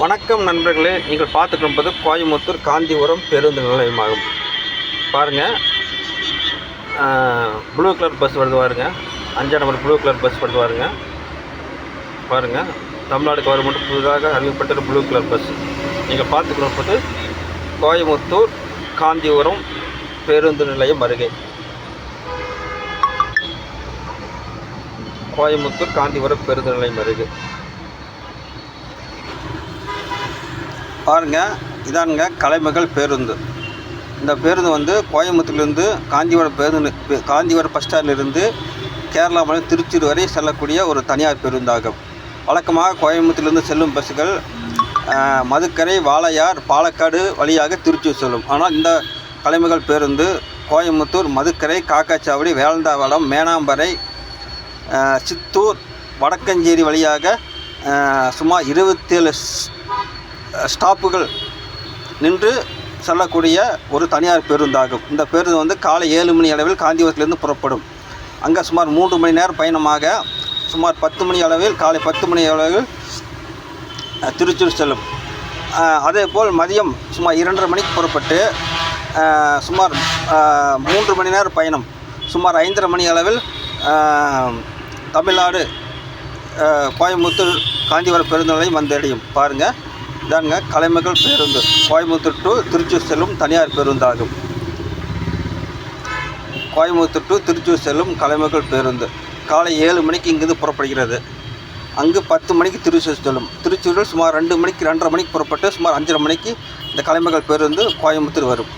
வணக்கம் நண்பர்களே நீங்கள் பார்த்துட்டு கோயம்புத்தூர் காந்திபுரம் பேருந்து நிலையமாகும். பாருங்கள் ப்ளூ கலர் பஸ் வருது பாருங்க. அஞ்சாம் நம்பர் ப்ளூ கலர் பஸ் வருது பாருங்க. பாருங்கள் தமிழ்நாடு கவர்மெண்ட் புதிதாக அறிவிக்கப்பட்ட ப்ளூ கலர் பஸ் நீங்கள் பார்த்துட்டு கோயம்புத்தூர் காந்திபுரம் பேருந்து நிலையம் அருகே. கோயம்புத்தூர் காந்திபுரம் பேருந்து நிலையம் அருகே. பாருங்க இதானுங்க கலைமகள் பேருந்து. இந்த பேருந்து வந்து கோயம்புத்தூர்லேருந்து காஞ்சிபுரம் பேருந்து காஞ்சிபுரம் பஸ் ஸ்டாண்டிலிருந்து கேரளா மாநிலம் திருச்சூர் வரை செல்லக்கூடிய ஒரு தனியார் பேருந்தாகும். வழக்கமாக கோயம்புத்தூர்லேருந்து செல்லும் பஸ்ஸுகள் மதுக்கரை வாளையார் பாலக்காடு வழியாக திருச்சூர் செல்லும். ஆனால் இந்த கலைமகள் பேருந்து கோயம்புத்தூர் மதுக்கரை காக்காச்சாவடி வேலந்தாவளம் மேனாம்பரை சித்தூர் வடக்கஞ்சேரி வழியாக சுமார் இருபத்தேழு ஸ்டாப்புகள் நின்று செல்லக்கூடிய ஒரு தனியார் பேருந்தாகும். இந்த பேருந்து வந்து காலை ஏழு மணி அளவில் காந்திபுரத்திலிருந்து புறப்படும். அங்கே சுமார் மூன்று மணி நேரம் பயணமாக சுமார் பத்து மணி அளவில் காலை பத்து மணி அளவில் திருச்சூர் செல்லும். அதே அதேபோல் மதியம் சுமார் இரண்டரை மணிக்கு புறப்பட்டு சுமார் மூன்று மணி நேரம் பயணம். சுமார் ஐந்தரை மணி அளவில் தமிழ்நாடு கோயம்புத்தூர் காந்திவரம் பேருந்து வந்தடையும். பாருங்கள் இதாங்க கலைமகள் பேருந்து. கோயம்புத்தூர் டு திருச்சூர் செல்லும் தனியார் பேருந்தாகும். கோயம்புத்தூர் டு திருச்சூர் செல்லும் கலைமகள் பேருந்து. காலை ஏழு மணிக்கு இங்கிருந்து புறப்படுகிறது. அங்கு பத்து மணிக்கு திருச்சூர் செல்லும். திருச்சூரில் சுமார் ரெண்டு மணிக்கு ரெண்டரை மணிக்கு புறப்பட்டு சுமார் அஞ்சரை மணிக்கு இந்த கலைமகள் பேருந்து கோயம்புத்தூர் வரும்.